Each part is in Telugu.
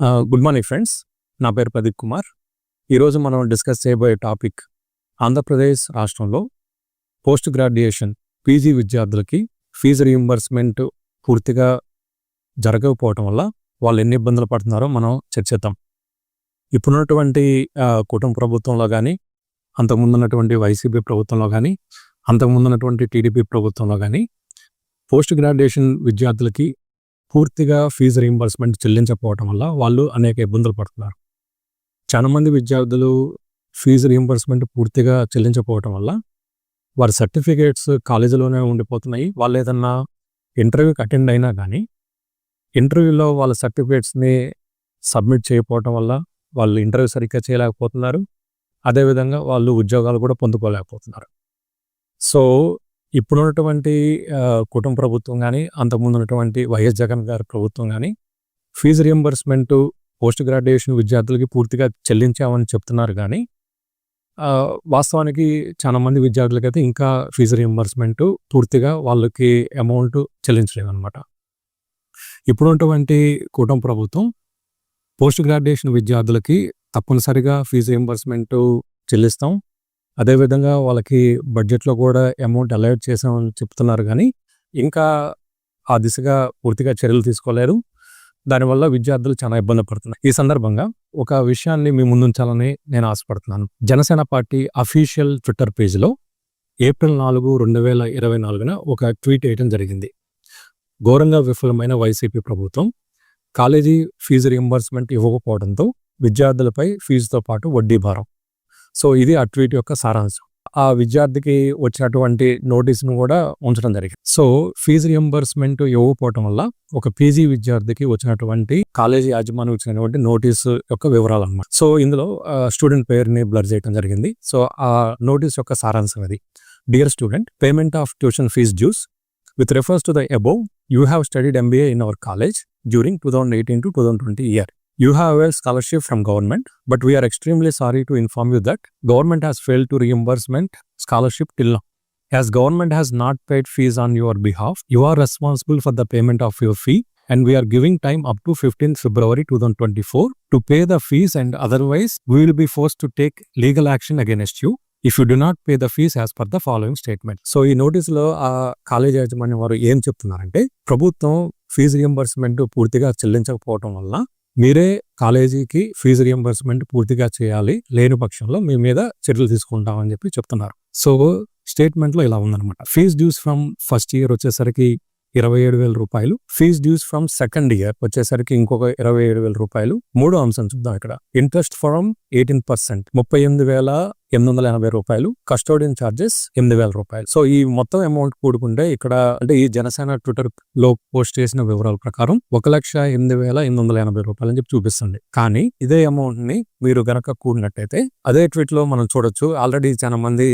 Good morning friends. నా పేరు ప్రదీప్ కుమార్. ఈరోజు మనం డిస్కస్ చేయబోయే టాపిక్ ఆంధ్రప్రదేశ్ రాష్ట్రంలో పోస్ట్ గ్రాడ్యుయేషన్ పీజీ విద్యార్థులకి ఫీజు రీయింబర్స్మెంట్ పూర్తిగా జరగకపోవటం వల్ల వాళ్ళు ఎన్ని ఇబ్బందులు పడుతున్నారో మనం చర్చిద్దాం. ఇప్పుడున్నటువంటి కుటుంబ ప్రభుత్వంలో కానీ అంతకుముందున్నటువంటి వైసీపీ ప్రభుత్వంలో కానీ అంతకుముందున్నటువంటి టీడీపీ ప్రభుత్వంలో కానీ పోస్ట్ గ్రాడ్యుయేషన్ విద్యార్థులకి పూర్తిగా ఫీజు రీయింబర్స్మెంట్ చెల్లించకపోవటం వల్ల వాళ్ళు అనేక ఇబ్బందులు పడుతున్నారు. చాలా మంది విద్యార్థులు ఫీజు రీయింబర్స్మెంట్ పూర్తిగా చెల్లించకపోవటం వల్ల వారి సర్టిఫికేట్స్ కాలేజీలోనే ఉండిపోతున్నాయి. వాళ్ళు ఏదన్నా ఇంటర్వ్యూకి అటెండ్ అయినా కానీ ఇంటర్వ్యూలో వాళ్ళ సర్టిఫికేట్స్ని సబ్మిట్ చేయకపోవటం వల్ల వాళ్ళు ఇంటర్వ్యూ సరిగ్గా చేయలేకపోతున్నారు. అదేవిధంగా వాళ్ళు ఉద్యోగాలు కూడా పొందుకోలేకపోతున్నారు. సో ఇప్పుడున్నటువంటి ఆ, కుటుంబ ప్రభుత్వం కానీ అంతకుముందు ఉన్నటువంటి వైఎస్ జగన్ గారి ప్రభుత్వం కానీ ఫీజు రియంబర్స్మెంట్ పోస్ట్ గ్రాడ్యుయేషన్ విద్యార్థులకి పూర్తిగా చెల్లించామని చెప్తున్నారు కానీ వాస్తవానికి చాలా మంది విద్యార్థులకైతే ఇంకా ఫీజు రియంబర్స్మెంట్ పూర్తిగా వాళ్ళకి అమౌంట్ చెల్లించలేదు అనమాట ఇప్పుడున్నటువంటి కుటుంబ ప్రభుత్వం పోస్ట్ గ్రాడ్యుయేషన్ విద్యార్థులకి తప్పనిసరిగా ఫీజు రియంబర్స్మెంట్ చెల్లిస్తాం. అదేవిధంగా వాళ్ళకి బడ్జెట్లో కూడా అమౌంట్ అలర్ట్ చేసామని చెప్తున్నారు కానీ ఇంకా ఆ దిశగా పూర్తిగా చర్యలు తీసుకోలేరు. దానివల్ల విద్యార్థులు చాలా ఇబ్బంది పడుతున్నారు. ఈ సందర్భంగా ఒక విషయాన్ని మీ ముందుంచాలని నేను ఆశపడుతున్నాను. జనసేన పార్టీ అఫీషియల్ ట్విట్టర్ పేజీలో ఏప్రిల్ నాలుగు రెండు వేల ఇరవై నాలుగున ఒక ట్వీట్ వేయడం జరిగింది. ఘోరంగా విఫలమైన వైసీపీ ప్రభుత్వం కాలేజీ ఫీజు రియంబర్స్మెంట్ ఇవ్వకపోవడంతో విద్యార్థులపై ఫీజుతో పాటు వడ్డీ భారం. సో ఇది ఆ ట్వీట్ యొక్క సారాంశం. ఆ విద్యార్థికి వచ్చినటువంటి నోటీస్ను కూడా ఉంచడం జరిగింది. సో ఫీజు రియంబర్స్మెంట్ ఇవ్వకపోవటం వల్ల ఒక పీజీ విద్యార్థికి వచ్చినటువంటి కాలేజీ యాజమాన్యం వచ్చినటువంటి నోటీస్ యొక్క వివరాలు అనమాట సో ఇందులో స్టూడెంట్ పేరుని బ్లర్ చేయడం జరిగింది. సో ఆ నోటీస్ యొక్క సారాంశం అది. Dear student payment of tuition fee dues with refers to the above you have studied MBA in our college during two thousand eighteen to two thousand twenty year You have a scholarship from government, but we are extremely sorry to inform you that government has failed to reimbursement scholarship till now. As government has not paid fees on your behalf, you are responsible for the payment of your fee and we are giving time up to 15th February 2024 to pay the fees and otherwise we will be forced to take legal action against you if you do not pay the fees as per the following statement. So ఈ నోటీసులో ఆ కాలేజ్ యాజమాన్యం వారు ఏం చెప్తున్నారంటే ప్రభుత్వం ఫీజు రియంబర్స్మెంట్ పూర్తిగా చెల్లించకపోవటం వల్ల మీరే కాలేజీకి ఫీజు రియంబర్స్మెంట్ పూర్తిగా చేయాలి లేని పక్షంలో మీ మీద చర్యలు తీసుకుంటామని చెప్పి చెప్తున్నారు. సో స్టేట్మెంట్లో ఇలా ఉందన్నమాట. Fee dues from first year వచ్చేసరికి ఇరవై ఏడు వేల రూపాయలు. Fee dues from second year వచ్చేసరికి ఇంకొక ఇరవై ఏడు వేల రూపాయలు. మూడో అంశం చూద్దాం ఇక్కడ. Interest from eighteen percent. ముప్పై ఎనిమిది వేల ఎనిమిది వందల ఎనభై రూపాయలు కస్టోడియన్ ఛార్జెస్ ఎనిమిది వేల రూపాయలు. సో ఈ మొత్తం అమౌంట్ కూడుకుంటే ఇక్కడ అంటే ఈ జనసేన ట్విట్టర్లో పోస్ట్ చేసిన వివరాల ప్రకారం ఒక లక్ష ఎనిమిది వేల ఎనిమిది వందల ఎనభై రూపాయలు అని చెప్పి చూపిస్తుంది. కానీ ఇదే అమౌంట్ని మీరు గనక కూడినట్టయితే అదే ట్వీట్లో మనం చూడొచ్చు. ఆల్రెడీ చాలా మంది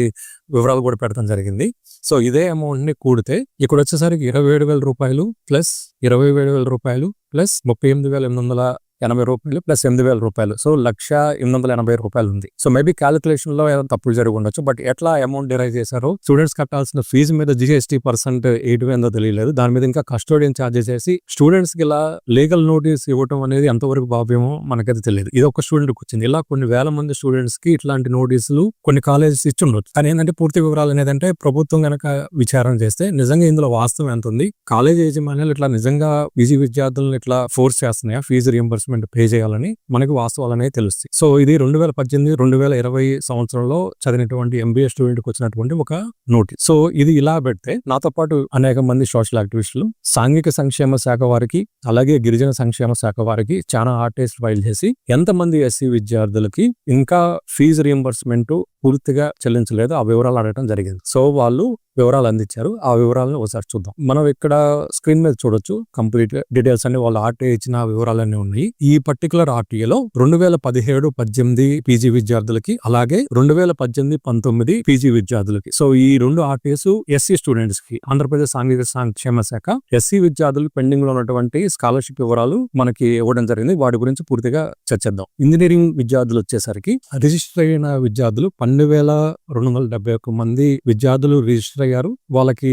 వివరాలు కూడా పెడతాం జరిగింది. సో ఇదే అమౌంట్ని కూడితే ఇక్కడ వచ్చేసరికి ఇరవై ఏడు వేల రూపాయలు ప్లస్ ఇరవై ఏడు వేల రూపాయలు ప్లస్ ముప్పై ఎనిమిది వేల ఎనిమిది వందల ఎనభై రూపాయలు ప్లస్ ఎనిమిది వేల రూపాయలు. సో లక్ష ఎనిమిది వందల ఎనభై రూపాయలు ఉంది. సో మేబీ క్యాలిక్యులేషన్లో ఏదో తప్పులు జరిగి ఉండొచ్చు. బట్ ఎట్లా అమౌంట్ డిరైవ్ చేశారో స్టూడెంట్స్ కట్టాల్సిన ఫీజు మీద జిఎస్టీ పర్సెంట్ ఎయిట్ ఏందో తెలియలేదు. దాని మీద ఇంకా కస్టోడియన్ ఛార్జెస్ చేసి స్టూడెంట్స్కి ఇలా లీగల్ నోటీస్ ఇవ్వడం అనేది ఎంతవరకు భావ్యమో మనకైతే తెలియదు. ఇది ఒక స్టూడెంట్ వచ్చింది. ఇలా కొన్ని వేల మంది స్టూడెంట్స్కి ఇట్లాంటి నోటీసులు కొన్ని కాలేజెస్ ఇచ్చి ఉండొచ్చు కానీ ఏంటంటే పూర్తి వివరాలు అనేది అంటే ప్రభుత్వం గనక విచారణ చేస్తే నిజంగా ఇందులో వాస్తవం ఎంత ఉంది? కాలేజ్ యాజమాన్యాలు ఇట్లా నిజంగా విజయ విద్యార్థులను ఇట్లా ఫోర్స్ చేస్తున్నాయా? ఫీజు రియంబర్స్మెంట్ పే చేయాలని మనకి వాస్తవాలు అనేది తెలుస్తాయి. సో ఇది రెండు వేల పద్దెనిమిది రెండు వేల ఇరవై సంవత్సరంలో చదివినటువంటి ఎంబీఏ స్టూడెంట్కి వచ్చినటువంటి ఒక నోటీస్ సో ఇది ఇలా పెడితే నాతో పాటు అనేక మంది సోషల్ యాక్టివిస్టులు సాంఘిక సంక్షేమ శాఖ వారికి అలాగే గిరిజన సంక్షేమ శాఖ వారికి చాలా ఆర్టిస్ట్ ఫైల్ చేసి ఎంతమంది ఎస్సీ విద్యార్థులకి ఇంకా ఫీజు రియంబర్స్మెంట్ పూర్తిగా చెల్లించలేదు ఆ వివరాలు అడగడం జరిగింది. సో వాళ్ళు వివరాలు అందించారు. ఆ వివరాలను ఒకసారి చూద్దాం. మనం ఇక్కడ స్క్రీన్ మీద చూడొచ్చు. కంప్లీట్ డీటెయిల్స్ అన్ని వాళ్ళు ఆర్టీఏ ఇచ్చిన వివరాలన్నీ ఉన్నాయి. ఈ పర్టికులర్ ఆర్టీఏలో రెండు వేల పదిహేడు పద్దెనిమిది పీజీ విద్యార్థులకి అలాగే రెండు వేల పద్దెనిమిది పంతొమ్మిది పీజీ విద్యార్థులకి. సో ఈ రెండు ఆర్టీఎస్ ఎస్సీ స్టూడెంట్స్కి ఆంధ్రప్రదేశ్ సాంఘిక సంక్షేమ శాఖ ఎస్సీ విద్యార్థులు పెండింగ్లో ఉన్నటువంటి స్కాలర్షిప్ వివరాలు మనకి ఇవ్వడం జరిగింది. వాటి గురించి పూర్తిగా చర్చిద్దాం. ఇంజనీరింగ్ విద్యార్థులు వచ్చేసరికి రిజిస్టర్ అయిన విద్యార్థులు పన్నెండు వేల రెండు వందల డెబ్బై ఒక్క మంది విద్యార్థులు రిజిస్టర్ రిజిస్టర్ అయ్యారు వాళ్ళకి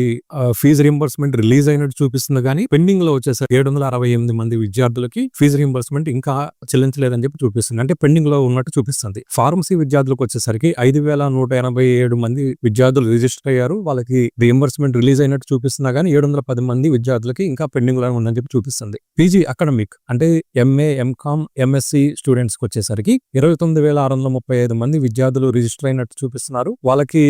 ఫీజు రింబర్స్మెంట్ రిలీజ్ అయినట్టు చూపిస్తుంది కానీ పెండింగ్లో వచ్చేసరికి ఏడు వందల అరవై ఎనిమిది మంది విద్యార్థులకి ఫీజు రింబర్స్మెంట్ ఇంకా చెల్లించలేదని చెప్పి చూపిస్తుంది. అంటే పెండింగ్లో ఉన్నట్టు చూపిస్తుంది. ఫార్మసీ విద్యార్థులకు వచ్చేసరికి ఐదు వేల నూట ఎనభై ఏడు మంది విద్యార్థులు రిజిస్టర్ అయ్యారు. వాళ్ళకి రియంబర్స్మెంట్ రిలీజ్ అయినట్టు చూపిస్తున్నా కానీ ఏడు వందల పది మంది విద్యార్థులకి ఇంకా పెండింగ్లో ఉందని చెప్పి చూపిస్తుంది. పీజీ అకాడమిక్ అంటే ఎంఏ ఎంకామ్ ఎంఎస్సి స్టూడెంట్స్కి వచ్చేసరికి ఇరవై తొమ్మిది వేల ఆరు వందల ముప్పై ఐదు మంది విద్యార్థులు రిజిస్టర్ అయినట్టు చూపిస్తున్నారు. వాళ్ళకి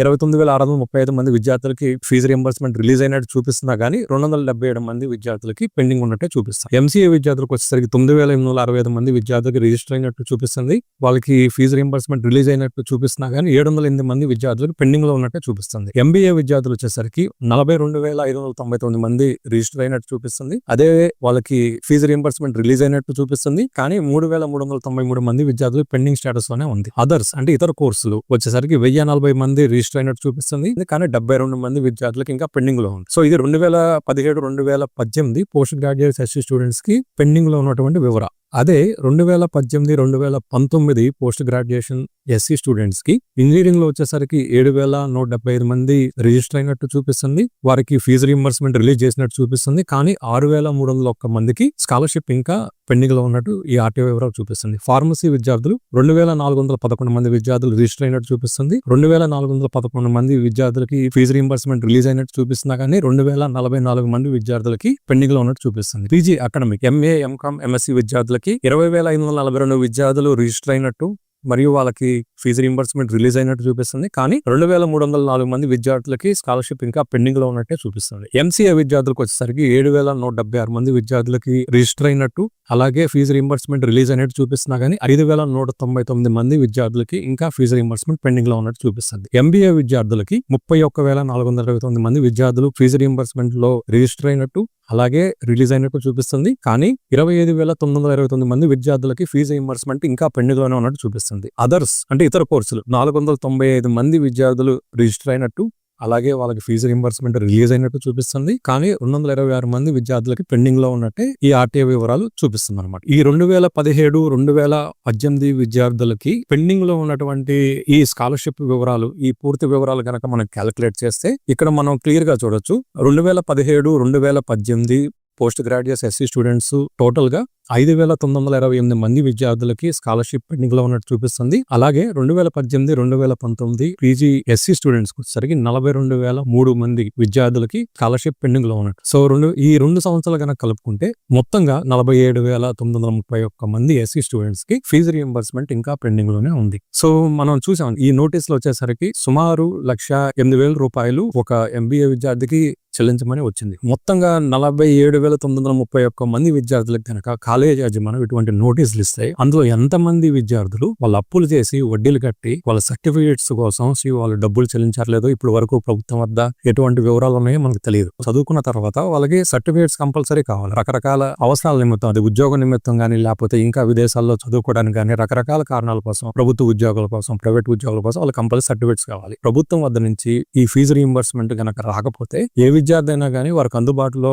ఇరవై తొమ్మిది వేల ఆరు వందల ముప్పై ఐదు మంది విద్యార్థులకి ఫీజు రియంబర్స్మెంట్ రిలీజ్ అయినట్టు చూపిస్తున్నా కానీ రెండు వందల డెబ్బై ఏడు మంది విద్యార్థులకి పెండింగ్ ఉన్నట్టే చూపిస్తారు ఎంసీఏ విద్యార్థులకు వచ్చేసరికి తొమ్మిది వేల ఎనిమిది వందల అరవై ఐదు మంది విద్యార్థులకి రిజిస్టర్ అయినట్టు చూపిస్తుంది. వాళ్ళకి ఫీజు రియంబర్స్మెంట్ రిలీజ్ అయినట్టు చూపిస్తున్నా కానీ ఏడు వందల ఎనిమిది మంది విద్యార్థులకు పెండింగ్లో ఉన్నట్టే చూపిస్తుంది. ఎంబీఏ విద్యార్థులు వచ్చేసరికి నలభై రెండు వేల ఐదు వందల తొంభై తొమ్మిది మంది రిజిస్టర్ అయినట్టు చూపిస్తుంది. అదే వాళ్ళకి ఫీజు రియంబర్స్మెంట్ రిలీజ్ అయినట్టు చూపిస్తుంది. కానీ మూడు వేల మూడు వందల తొంభై మూడు మంది విద్యార్థులు పెండింగ్ స్టేటస్లోనే ఉంది. అదర్స్ అంటే ఇతర కోర్సులు వచ్చేసరికి వెయ్యి నలభై మంది రిజిస్టర్ అయినట్టు చూపిస్తుంది. కానీ డెబ్బై రెండు మంది విద్యార్థులకు ఇంకా పెండింగ్లో ఉంది. సో ఇది రెండు వేల పదిహేడు రెండు వేల పద్దెనిమిది పోస్ట్ గ్రాడ్యుయేట్ ఎస్సీ స్టూడెంట్స్కి పెండింగ్లో ఉన్నటువంటి వివరా అదే రెండు వేల పద్దెనిమిది రెండు వేల పంతొమ్మిది పోస్ట్ గ్రాడ్యుయేషన్ ఎస్సీ స్టూడెంట్స్కి ఇంజనీరింగ్లో వచ్చేసరికి ఏడు వేల నూట డెబ్బై ఐదు మంది రిజిస్టర్ అయినట్టు చూపిస్తుంది. వారికి ఫీజు రియంబర్స్మెంట్ రిలీజ్ చేసినట్టు చూపిస్తుంది. కానీ ఆరు వేల మూడు వందల ఒక్క మందికి స్కాలర్షిప్ ఇంకా పెండింగ్లో ఉన్నట్టు ఈ ఆర్టీఓ వివరాలు చూపిస్తుంది. ఫార్మసీ విద్యార్థులు రెండు వేల నాలుగు వందల పదకొండు మంది విద్యార్థులు రిజిస్టర్ అయినట్టు చూపిస్తుంది. రెండు వేల నాలుగు వందల పదకొండు మంది విద్యార్థులకి ఫీజు రియంబర్స్మెంట్ రిలీజ్ అయినట్టు చూపిస్తున్నా కానీ రెండు వేల నలభై నాలుగు మంది విద్యార్థులకి పెండింగ్లో ఉన్నట్టు చూపిస్తుంది. PG academic MA MCom MSc విద్యార్థులు విద్యార్థులకి ఇరవై వేల ఐదు వందల నలభై రెండు విద్యార్థులు రిజిస్టర్ అయినట్టు మరియు వాళ్ళకి ఫీజు రీంబర్స్మెంట్ రిలీజ్ అయినట్టు చూపిస్తుంది. కానీ రెండు వేల మూడు వందల నాలుగు మంది విద్యార్థులకి స్కాలర్షిప్ ఇంకా పెండింగ్లో ఉన్నట్టే చూపిస్తుంది. ఎంసీఏ విద్యార్థులకు వచ్చేసరికి ఏడు వేల నూట డెబ్బై ఆరు మంది విద్యార్థులకి రిజిస్టర్ అయినట్టు అలాగే ఫీజు రీంబర్స్మెంట్ రిలీజ్ అయినట్టు చూపిస్తున్నా కానీ ఐదు వేల నూట తొంభై తొమ్మిది మంది విద్యార్థులకి ఇంకా ఫీజు రీంబర్స్మెంట్ పెండింగ్లో ఉన్నట్టు చూపిస్తుంది. ఎంబీఏ విద్యార్థులకి ముప్పై ఒక్క వేల నాలుగు వందల ఇరవై తొమ్మిది మంది విద్యార్థులు ఫీజు రీంబర్స్మెంట్లో రిజిస్టర్ అయినట్టు అలాగే రిలీజ్ అయినట్టు చూపిస్తుంది. కానీ ఇరవై ఐదు వేల తొమ్మిది వందల ఇరవై తొమ్మిది మంది విద్యార్థులకి ఫీజు రీంబర్స్మెంట్ ఇంకా పెండింగ్ ఉన్నట్టు చూపిస్తుంది. అదర్స్ అంటే ఇతర కోర్సులు. నాలుగు వందల తొంభై ఐదు మంది విద్యార్థులు రిజిస్టర్ అయినట్టు అలాగే వాళ్ళకి ఫీజు రింబర్స్మెంట్ రిలీజ్ అయినట్టు చూపిస్తుంది. కానీ రెండు వందల ఇరవై ఆరు మంది విద్యార్థులకి పెండింగ్లో ఉన్నట్టే ఈ ఆర్టీఐ వివరాలు చూపిస్తుంది అనమాట ఈ రెండు వేల పదిహేడు రెండు వేల పద్దెనిమిది విద్యార్థులకి పెండింగ్లో ఉన్నటువంటి ఈ స్కాలర్షిప్ వివరాలు ఈ పూర్తి వివరాలు కనుక మనం క్యాలిక్యులేట్ చేస్తే ఇక్కడ మనం క్లియర్గా చూడొచ్చు. రెండు వేల పదిహేడు రెండు వేల పద్దెనిమిది పోస్ట్ గ్రాడ్యుయేట్స్ ఎస్సీ స్టూడెంట్స్ టోటల్గా ఐదు వేల తొమ్మిది వందల ఇరవై ఎనిమిది మంది విద్యార్థులకి స్కాలర్షిప్ పెండింగ్లో ఉన్నట్టు చూపిస్తుంది. అలాగే రెండు వేల పద్దెనిమిది రెండు వేల పంతొమ్మిది పీజీ ఎస్సీ స్టూడెంట్స్ వచ్చేసరికి నలభై రెండు వేల మూడు మంది విద్యార్థులకి స్కాలర్షిప్ పెండింగ్లో ఉన్నట్టు. సో రెండు ఈ రెండు సంవత్సరాలు కనుక కలుపుకుంటే మొత్తంగా నలభై ఏడు వేల తొమ్మిది వందల ముప్పై ఒక్క మంది ఎస్సీ స్టూడెంట్స్కి ఫీజు రియంబర్స్మెంట్ ఇంకా పెండింగ్లోనే ఉంది. సో మనం చూసాం ఈ నోటీస్లో వచ్చేసరికి సుమారు లక్ష ఎనిమిది వేల రూపాయలు ఒక ఎంబీఏ విద్యార్థికి చెల్లించమని వచ్చింది. మొత్తంగా నలభై ఏడు వేల తొమ్మిది వందల ముప్పై ఒక్క మంది విద్యార్థులకు కనుక కాలేజ్ యాజమాన్యం ఇటువంటి నోటీసులు ఇస్తాయి అందులో ఎంతమంది విద్యార్థులు వాళ్ళు అప్పులు చేసి వడ్డీలు కట్టి వాళ్ళ సర్టిఫికేట్స్ కోసం వాళ్ళు డబ్బులు చెల్లించట్లేదు ఇప్పుడు వరకు ప్రభుత్వం వద్ద ఎటువంటి వివరాలు ఉన్నాయో మనకు తెలియదు. చదువుకున్న తర్వాత వాళ్ళకి సర్టిఫికేట్స్ కంపల్సరీ కావాలి. రకరకాల అవసరాల నిమిత్తం అది ఉద్యోగ నిమిత్తం కానీ లేకపోతే ఇంకా విదేశాల్లో చదువుకోవడానికి కానీ రకరకాల కారణాల కోసం ప్రభుత్వ ఉద్యోగాల కోసం ప్రైవేట్ ఉద్యోగాల కోసం వాళ్ళకి కంపల్సరీ సర్టిఫికేట్స్ కావాలి. ప్రభుత్వం వద్ద నుంచి ఈ ఫీజు రీఎంబర్స్మెంట్ కనుక రాకపోతే ఏ విద్యార్థి అయినా కానీ వారికి అందుబాటులో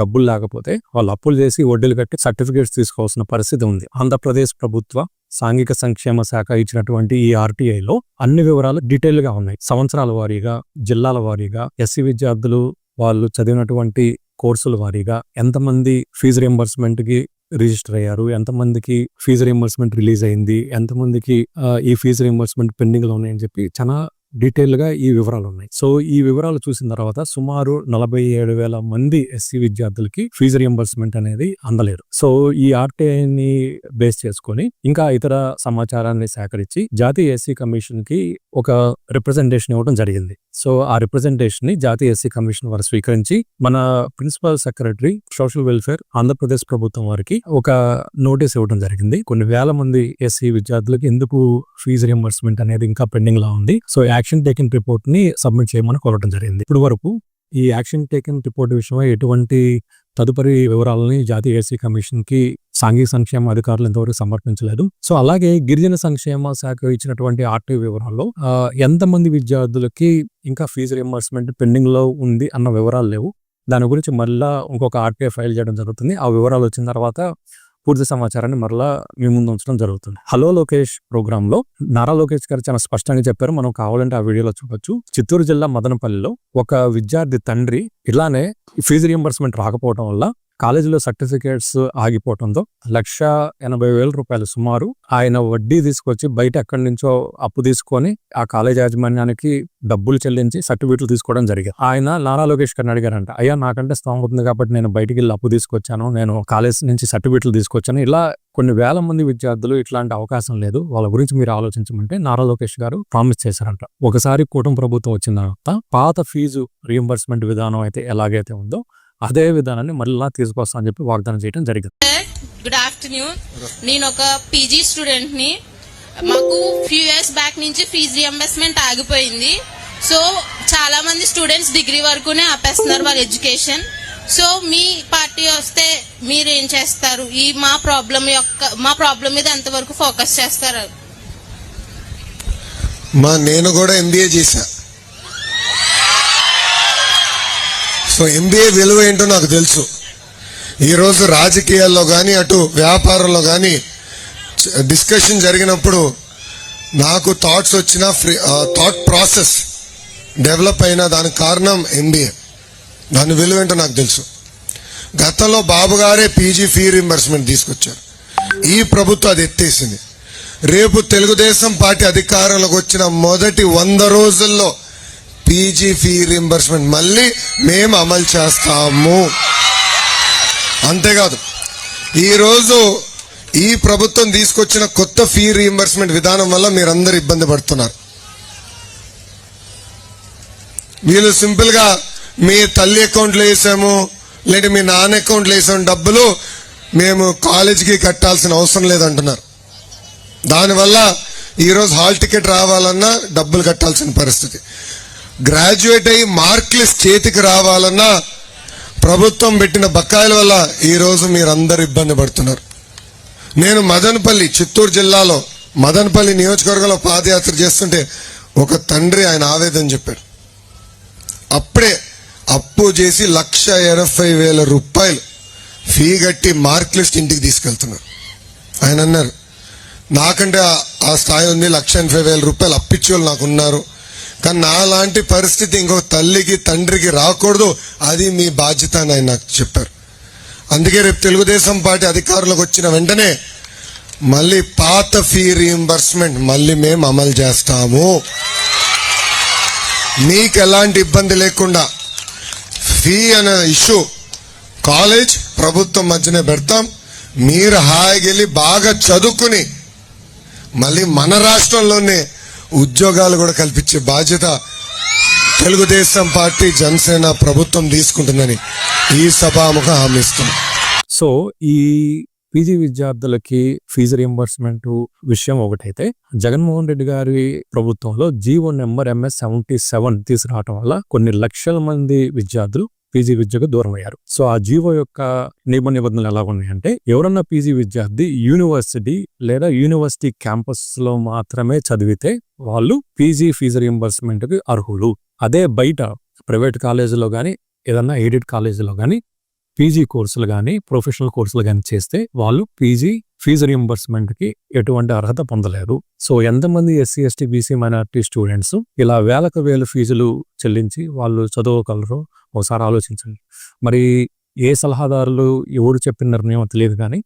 డబ్బులు లేకపోతే వాళ్ళు అప్పులు చేసి వడ్డీలు కట్టి సర్టిఫికేట్స్ తీసుకోవాల్సిన పరిస్థితి ఉంది. ఆంధ్రప్రదేశ్ ప్రభుత్వ సాంఘిక సంక్షేమ శాఖ ఇచ్చినటువంటి ఈ ఆర్టీఐలో అన్ని వివరాలు డీటెయిల్గా ఉన్నాయి. సంవత్సరాల వారీగా జిల్లాల వారీగా ఎస్సీ విద్యార్థులు వాళ్ళు చదివినటువంటి కోర్సుల వారీగా ఎంతమంది ఫీజు రియంబర్స్మెంట్కి రిజిస్టర్ అయ్యారు? ఎంతమందికి ఫీజు రియంబర్స్మెంట్ రిలీజ్ అయింది? ఎంతమందికి ఈ ఫీజు రియంబర్స్మెంట్ పెండింగ్లో ఉన్నాయని చెప్పి చాలా డీటెయిల్గా ఈ వివరాలు ఉన్నాయి సో ఈ వివరాలు చూసిన తర్వాత సుమారు నలభై ఏడు వేల మంది ఎస్సీ విద్యార్థులకి ఫీజు రియంబర్స్మెంట్ అనేది అందలేదు. సో ఈ ఆర్టీఐని బేస్ చేసుకొని ఇంకా ఇతర సమాచారాన్ని సేకరించి జాతీయ ఎస్సీ కమిషన్కి ఒక రిప్రజెంటేషన్ ఇవ్వడం జరిగింది. సో ఆ రిప్రజెంటేషన్ని జాతీయ ఎస్సీ కమిషన్ వారు స్వీకరించి మన principal secretary social welfare Andhra Pradesh ప్రభుత్వం వారికి ఒక నోటీస్ ఇవ్వడం జరిగింది. కొన్ని వేల మంది ఎస్సీ విద్యార్థులకు ఎందుకు ఫీజు రియంబర్స్మెంట్ అనేది ఇంకా పెండింగ్ లా ఉంది. సో యాక్షన్ టేకింగ్ రిపోర్ట్ని సబ్మిట్ చేయమని కోరటం జరిగింది. ఇప్పుడు వరకు ఈ యాక్షన్ టేకింగ్ రిపోర్ట్ విషయమై ఎటువంటి తదుపరి వివరాలని జాతీయ ఎస్సీ కమిషన్కి సాంఘిక సంక్షేమ అధికారులు ఇంతవరకు సమర్పించలేదు. సో అలాగే గిరిజన సంక్షేమ శాఖ ఇచ్చినటువంటి ఆర్టీ వివరాల్లో ఎంతమంది విద్యార్థులకి ఇంకా ఫీజు రియంబర్స్మెంట్ పెండింగ్లో ఉంది అన్న వివరాలు లేవు. దాని గురించి మళ్ళా ఇంకొక ఆర్టీఐ ఫైల్ చేయడం జరుగుతుంది. ఆ వివరాలు వచ్చిన తర్వాత పూర్తి సమాచారాన్ని మరలా మీ ముందు ఉంచడం జరుగుతుంది. హలో లోకేష్ ప్రోగ్రామ్లో నారా లోకేష్ గారు చాలా స్పష్టంగా చెప్పారు. మనం కావాలంటే ఆ వీడియోలో చూడొచ్చు. చిత్తూరు జిల్లా మదనపల్లిలో ఒక విద్యార్థి తండ్రి ఇలానే ఫీజు రియంబర్స్మెంట్ రాకపోవడం వల్ల కాలేజీలో సర్టిఫికేట్స్ ఆగిపోవడంతో లక్ష ఎనభై వేల రూపాయలు సుమారు ఆయన వడ్డీ తీసుకొచ్చి బయట ఎక్కడి నుంచో అప్పు తీసుకొని ఆ కాలేజ్ యాజమాన్యానికి డబ్బులు చెల్లించి సర్టిఫికేట్లు తీసుకోవడం జరిగింది. ఆయన నారా లోకేష్ గారిని అడిగారంట అయ్యా నాకంటే స్థానం ఉంది కాబట్టి నేను బయటికి వెళ్ళి అప్పు తీసుకొచ్చాను నేను కాలేజ్ నుంచి సర్టిఫికేట్లు తీసుకొచ్చాను. ఇలా కొన్ని వేల మంది విద్యార్థులు ఇట్లాంటి అవకాశం లేదు వాళ్ళ గురించి మీరు ఆలోచించమంటే నారా లోకేష్ గారు ప్రామిస్ చేశారంట. ఒకసారి కూటమి ప్రభుత్వం వచ్చిన తర్వాత పాత ఫీజు రియంబర్స్మెంట్ విధానం అయితే ఎలాగైతే ఉందో అదే విధానాన్ని మళ్ళీ తీసుకొస్తా అని చెప్పి వాగ్దానం చేయడం జరిగింది. గుడ్ ఆఫ్టర్నూన్ నేను ఒక పీజీ స్టూడెంట్ని మాకు ఫ్యూ ఇయర్స్ బ్యాక్ నుంచి ఫీజు రియంబర్స్మెంట్ ఆగిపోయింది. సో చాలా మంది స్టూడెంట్స్ డిగ్రీ వరకునే ఆపేస్తున్నారు వాళ్ళ ఎడ్యుకేషన్. సో మీ పార్టీ వస్తే మీరు ఏం చేస్తారు? ఈ మా ప్రాబ్లం యొక్క మా ప్రాబ్లం మీద ఎంతవరకు ఫోకస్ చేస్తారు? మా నేను కూడా ఎంబీఏ చేశా. సో ఎంబీఏ విలువ ఏంటో నాకు తెలుసు. ఈరోజు రాజకీయాల్లో కానీ అటు వ్యాపారంలో కానీ డిస్కషన్ జరిగినప్పుడు నాకు థాట్స్ వచ్చిన ఫ్రీ థాట్ ప్రాసెస్ డెవలప్ అయిన దానికి కారణం ఎంబీఏ దాని విలువ ఏంటో నాకు తెలుసు. గతంలో బాబు గారే పీజీ ఫీ రింబర్స్మెంట్ తీసుకొచ్చారు. ఈ ప్రభుత్వం అది ఎత్తేసింది. రేపు తెలుగుదేశం పార్టీ అధికారంలోకి వచ్చిన మొదటి వంద రోజుల్లో పీజీ ఫీ రింబర్స్మెంట్ మళ్ళీ మేము అమలు చేస్తాము. అంతేకాదు ఈరోజు ఈ ప్రభుత్వం తీసుకొచ్చిన కొత్త ఫీ రీఎంబర్స్మెంట్ విధానం వల్ల మీరందరూ ఇబ్బంది పడుతున్నారు. వీళ్ళు సింపుల్గా మీ తల్లి అకౌంట్లో వేసాము లేదా మీ నాన్న అకౌంట్లో వేసాము డబ్బులు మేము కాలేజీకి కట్టాల్సిన అవసరం లేదంటున్నారు. దానివల్ల ఈరోజు హాల్ టికెట్ రావాలన్నా డబ్బులు కట్టాల్సిన పరిస్థితి. గ్రాడ్యుయేట్ అయ్యి మార్క్ లిస్ట్ చేతికి రావాలన్నా ప్రభుత్వం పెట్టిన బకాయిల వల్ల ఈరోజు మీరందరూ ఇబ్బంది పడుతున్నారు. నేను మదనపల్లి చిత్తూరు జిల్లాలో మదనపల్లి నియోజకవర్గంలో పాదయాత్ర చేస్తుంటే ఒక తండ్రి ఆయన ఆవేదన చెప్పాడు. అప్పుడే అప్పు చేసి లక్ష ఎనభై వేల రూపాయలు ఫీ కట్టి మార్క్ లిస్ట్ ఇంటికి తీసుకెళ్తున్నారు. ఆయన అన్నారు నాకంటే ఆ- స్థాయి ఉంది లక్ష ఎనభై వేల రూపాయలు అప్పిచ్చే వాళ్ళు నాకు ఉన్నారు. కానీ నా లాంటి పరిస్థితి ఇంకో తల్లికి తండ్రికి రాకూడదు. అది మీ బాధ్యత అని ఆయన నాకు చెప్పారు. అందుకే రేపు తెలుగుదేశం పార్టీ అధికారులకు వచ్చిన వెంటనే మళ్ళీ పాత ఫీ రీఎంబర్స్మెంట్ మళ్ళీ మేము అమలు చేస్తాము. మీకు ఎలాంటి ఇబ్బంది లేకుండా ఫీ అనే ఇష్యూ కాలేజ్ ప్రభుత్వం మధ్యనే పెడతాం. మీరు హాయిగా వెళ్ళి బాగా చదువుకుని మళ్ళీ మన రాష్ట్రంలోనే ఉద్యోగాలు కూడా కల్పించే బాధ్యత తెలుగుదేశం పార్టీ జనసేన ప్రభుత్వం తీసుకుంటుందని ఈ సభాముఖ హామీ సో ఈ పీజీ విద్యార్థులకి ఫీజు రియంబర్స్మెంట్ విషయం ఒకటైతే జగన్మోహన్ రెడ్డి గారి ప్రభుత్వంలో GO number MS seventy seven తీసుకురావటం వల్ల కొన్ని లక్షల మంది విద్యార్థులు పీజీ విద్యకు దూరం అయ్యారు సో ఆ జీవో యొక్క నియమ నిబంధనలు ఎలా ఉన్నాయంటే ఎవరన్నా పీజీ విద్యార్థి యూనివర్సిటీ లేదా యూనివర్సిటీ క్యాంపస్లో మాత్రమే చదివితే వాళ్ళు పీజీ ఫీజు రియంబర్స్మెంట్కి అర్హులు. అదే బయట ప్రైవేట్ కాలేజీలో కానీ ఏదన్నా ఎయిడెడ్ కాలేజీలో కానీ పీజీ కోర్సులు కానీ ప్రొఫెషనల్ కోర్సులు కానీ చేస్తే వాళ్ళు పీజీ ఫీజు రియంబర్స్మెంట్కి ఎటువంటి అర్హత పొందలేరు సో ఎంతమంది SC ST BC minority students ఇలా వేలకు వేలు ఫీజులు చెల్లించి వాళ్ళు చదవగలరో ఒకసారి ఆలోచించండి. మరి ఏ సలహాదారులు ఎవరు చెప్పిన నిర్ణయం తెలియదు కానీ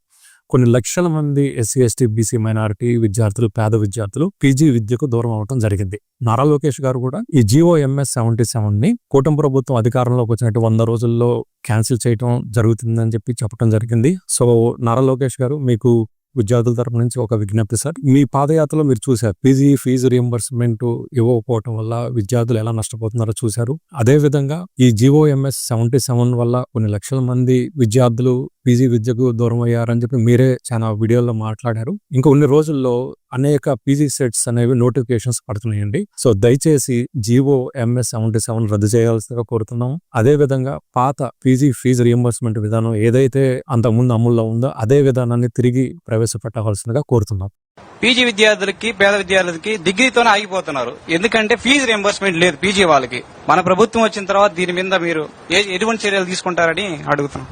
కొన్ని లక్షల మంది ఎస్సీ ఎస్టీ బీసీ మైనారిటీ విద్యార్థులు పేద విద్యార్థులు పీజీ విద్యకు దూరం అవడం జరిగింది. నారా లోకేష్ గారు కూడా ఈ జియో ఎంఎస్ సెవెంటీ సెవెన్ని కూటమి ప్రభుత్వం అధికారంలోకి వచ్చినట్టు వంద రోజుల్లో క్యాన్సిల్ చేయడం జరుగుతుందని చెప్పి చెప్పడం జరిగింది. సో నారా లోకేష్ గారు మీకు విద్యార్థుల తరపు నుంచి ఒక విజ్ఞప్తి సార్. మీ పాదయాత్రలో మీరు చూశారు పీజీ ఫీజు రియంబర్స్మెంట్ ఇవ్వకపోవటం వల్ల విద్యార్థులు ఎలా నష్టపోతున్నారో చూశారు. అదే విధంగా ఈ జిఓఎంఎస్ సెవెంటీ సెవెన్ వల్ల కొన్ని లక్షల మంది విద్యార్థులు పీజీ విద్యకు దూరం అయ్యారని చెప్పి మీరే చాలా వీడియోలో మాట్లాడారు. ఇంకా కొన్ని రోజుల్లో అనేక పీజీ సెట్స్ అనేవి నోటిఫికేషన్స్ పడుతున్నాయండి. సో దయచేసి జీవో ఎంఎస్ సెవెంటీ సెవెన్ రద్దు చేయాల్సిందిగా కోరుతున్నాం అదే విధంగా పాత పీజీ ఫీజు రియంబర్స్మెంట్ విధానం ఏదైతే అంతకుముందు అమల్లో ఉందో అదే విధానాన్ని తిరిగి ప్రవేశపెట్టవలసిందిగా కోరుతున్నాం. పీజీ విద్యార్థులకి పేద విద్యార్థులకి డిగ్రీతోనే ఆగిపోతున్నారు. ఎందుకంటే ఫీజు రియంబర్స్మెంట్ లేదు పీజీ వాళ్ళకి. మన ప్రభుత్వం వచ్చిన తర్వాత దీని మీద మీరు ఏ- ఎటువంటి చర్యలు తీసుకుంటారని అడుగుతున్నాం.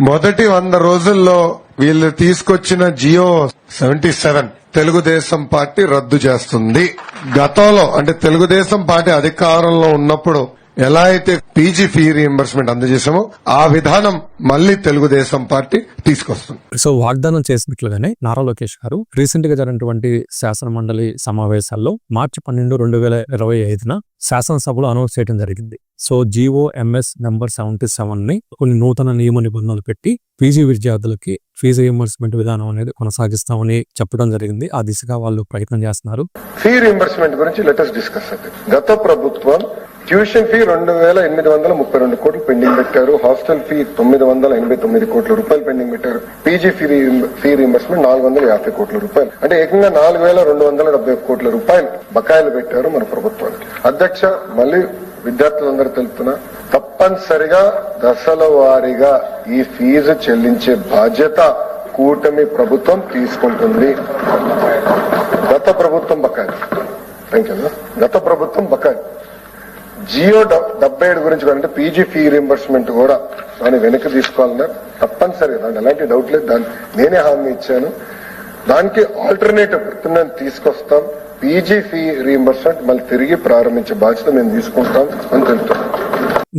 మొదటి వంద రోజుల్లో వీళ్ళు తీసుకొచ్చిన GO seventy seven Telugu Desam party రద్దు చేస్తుంది. గతంలో అంటే తెలుగుదేశం పార్టీ అధికారంలో ఉన్నప్పుడు ఎలా అయితే పీజీ ఫీ రీఎంబర్స్మెంట్ అందజేశామో ఆ విధానం మళ్ళీ తెలుగుదేశం పార్టీ తీసుకొస్తుంది. సో వాగ్దానం చేసినట్లుగానే నారా లోకేష్ గారు రీసెంట్గా జరిగినటువంటి శాసన మండలి సమావేశాల్లో మార్చి పన్నెండు రెండు వేల ఇరవై ఐదున శాసనసభలో అనౌన్స్ చేయడం జరిగింది. So GO MS number seventy సెవెన్ని కొన్ని నూతన నియమ నిబంధనలు పెట్టి పీజీ విద్యార్థులకి ఫీజు రియంబర్స్మెంట్ విధానం అనేది కొనసాగిస్తామని చెప్పడం జరిగింది. ఆ దిశగా వాళ్ళు ప్రయత్నం చేస్తున్నారు. ఫీ రియంబర్స్మెంట్ గురించి లెటర్స్ డిస్కస్ గత ప్రభుత్వం ట్యూషన్ ఫీ రెండు వేల ఎనిమిది వందల ముప్పై రెండు కోట్లు పెండింగ్ పెట్టారు. హాస్టల్ ఫీ తొమ్మిది వందల ఎనభై తొమ్మిది కోట్ల రూపాయలు పెండింగ్ పెట్టారు. పీజీ ఫీ ఫీ రీఎంబర్స్మెంట్ నాలుగు వందల యాభై కోట్ల రూపాయలు. అంటే ఏకంగా నాలుగు వేల రెండు వందల డెబ్బై ఒక్క కోట్ల రూపాయలు బకాయిలు పెట్టారు మన ప్రభుత్వానికి. అధ్యక్ష మళ్ళీ విద్యార్థులందరూ తెలుపుతున్నా తప్పనిసరిగా దశల వారీగా ఈ ఫీజు చెల్లించే బాధ్యత కూటమి ప్రభుత్వం తీసుకుంటుంది. గత ప్రభుత్వం బకాయి. థ్యాంక్ యూ గత ప్రభుత్వం బకాయి. జియో డెబ్బై ఏడు గురించి కూడా అంటే పీజీ ఫీ రీంబర్స్మెంట్ కూడా దాన్ని వెనక్కి తీసుకోవాలన్నారు తప్పనిసరిగా దాంట్లో ఎలాంటి డౌట్ లేదు. దాన్ని నేనే హామీ ఇచ్చాను. దానికి ఆల్టర్నేటివ్ నేను తీసుకొస్తాం. పీజీ ఫీ రీంబర్స్మెంట్ మళ్ళీ తిరిగి ప్రారంభించే బాధ్యత మేము తీసుకుంటాం అని తెలుపుతాం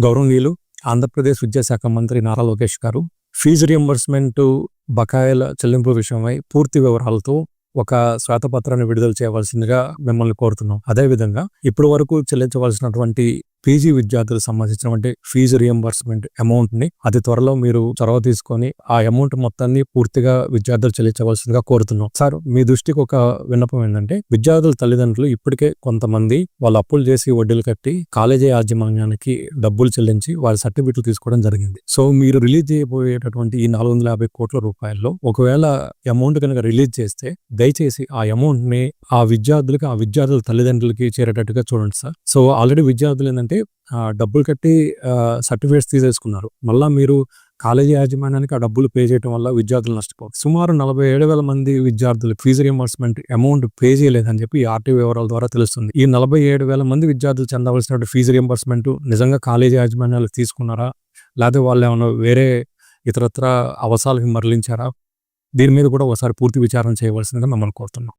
గౌరవనీయులు ఆంధ్రప్రదేశ్ విద్యాశాఖ మంత్రి నారా లోకేష్ గారు ఫీజు రియంబర్స్మెంట్ బకాయిల చెల్లింపు విషయమై పూర్తి వివరాలతో ఒక శ్వేతపత్రాన్ని విడుదల చేయవలసిందిగా మిమ్మల్ని కోరుతున్నాం. అదేవిధంగా ఇప్పటి వరకు చెల్లించవలసినటువంటి పీజీ విద్యార్థులకు సంబంధించినటువంటి ఫీజు రియంబర్స్మెంట్ అమౌంట్ని అతి త్వరలో మీరు చొరవ తీసుకొని ఆ అమౌంట్ మొత్తాన్ని పూర్తిగా విద్యార్థులు చెల్లించవలసిందిగా కోరుతున్నాం. సార్ మీ దృష్టికి ఒక విన్నపం ఏంటంటే విద్యార్థుల తల్లిదండ్రులు ఇప్పటికే కొంతమంది వాళ్ళు అప్పులు చేసి వడ్డీలు కట్టి కాలేజీ యాజమాన్యానికి డబ్బులు చెల్లించి వాళ్ళ సర్టిఫికెట్లు తీసుకోవడం జరిగింది. సో మీరు రిలీజ్ చేయబోయేటటువంటి ఈ నాలుగు వందల యాభై కోట్ల రూపాయల్లో ఒకవేళ అమౌంట్ కనుక రిలీజ్ చేస్తే దయచేసి ఆ అమౌంట్ని ఆ విద్యార్థులకి ఆ విద్యార్థుల తల్లిదండ్రులకి చేరేటట్టుగా చూడండి సార్. సో ఆల్రెడీ విద్యార్థులు ఏంటంటే అంటే డబ్బులు కట్టి సర్టిఫికేట్స్ తీసేసుకున్నారు. మళ్ళీ మీరు కాలేజీ యాజమాన్యానికి ఆ డబ్బులు పే చేయడం వల్ల విద్యార్థులు నష్టపోతారు సుమారు నలభై ఏడు వేల మంది విద్యార్థులు ఫీజు రియంబర్స్మెంట్ అమౌంట్ పే చేయలేదని చెప్పి ఈ ఆర్టీ వివరాల ద్వారా తెలుస్తుంది. ఈ నలభై ఏడు వేల మంది విద్యార్థులు చెందవలసిన ఫీజు రియంబర్స్మెంట్ నిజంగా కాలేజీ యాజమాన్యాలు తీసుకున్నారా? లేకపోతే వాళ్ళు ఏమైనా వేరే ఇతరత్ర అవసరాలకి మరలించారా? దీని మీద కూడా ఒకసారి పూర్తి విచారణ చేయవలసిందిగా మిమ్మల్ని కోరుతున్నాం.